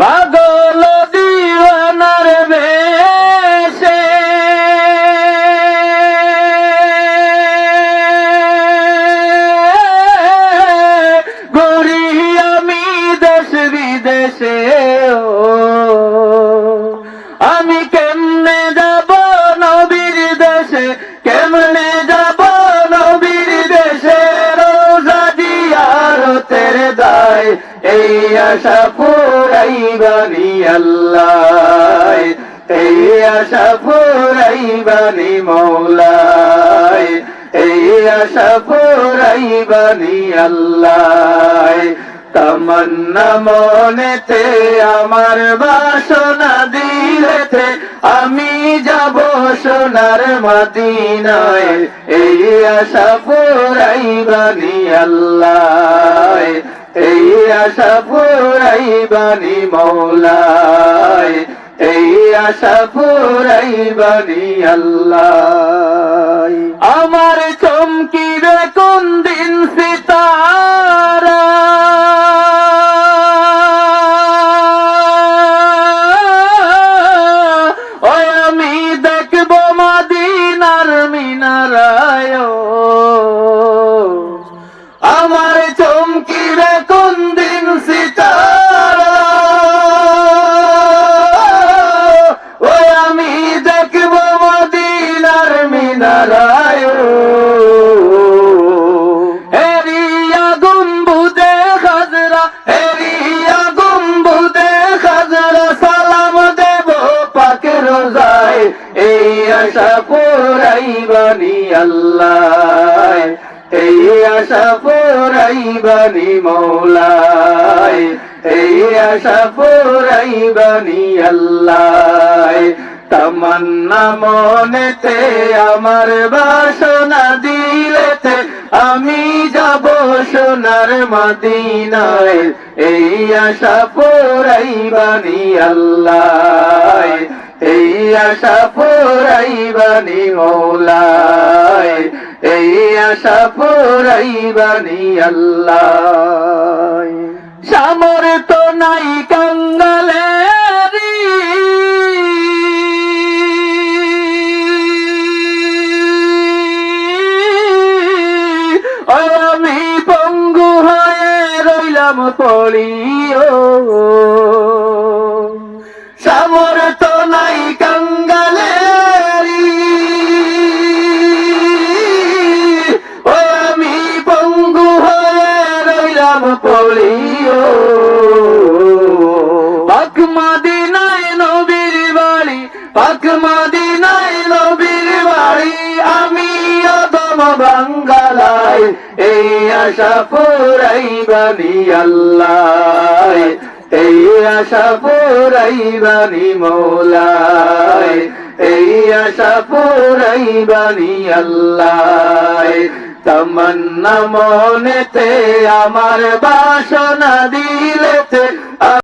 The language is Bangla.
পাগল দিওয়ানার বেশে। ঘুরি আমি দেশ বিদেশে। জিয়ারতের দায়, এই আশা ফুরাইবানি আল্লাহ। এই আশা ফুরাইবানি মৌলায় এই আশা ফুরাইবানি আল্লাহ। তামান্না মনেতে আমার বাসনা দিলেতে আমি যাব সোনার মদিনায়। এই আশা ফুরাইবানি আল্লাহ এই আশা ফুরাইবানি মৌলায় এই আশা ফুরাইবানি আল্লাহ। আমার চমকিবে কোন দিন সিতারা? ওই আমি দেখব মদিনার মিনারায়। হেরিয়া গুম্বুদে খাজরা হেরিয়া গুম্বুদে খাজরা সালাম দেব পাকে রোজায়। এই আশা পুরাইবানি আল্লাহ। এই আশা পুরাইবানি মৌলায় এই আশা পুরাইবানি আল্লাহ। তামান্না মনেতে আমার বাসনা দিলেতে আমি যাব সোনার মদিনায়। এই আশা পুরাইবানি আল্লাহ। আশা পুরাইবানি মৌলায় এই আশা পুরাইবানি আল্লাহ। সামর তো নাই কাঙ্গালেরি। ও আমি পঙ্গু হয়ে রইলাম পড়িও পড়িও পাক মাদিনায় নবীর বাড়ি, পাক মাদিনায় নবীর বাড়ি আমি অদম বাঙ্গালায়, এই আশা পুরাইবানি আল্লাহ এই আশা পুরাইবানি মৌলায় এই আশা পুরাইবানি আল্লাহ তামান্না মনেতে আমার বাসনা দিলেতে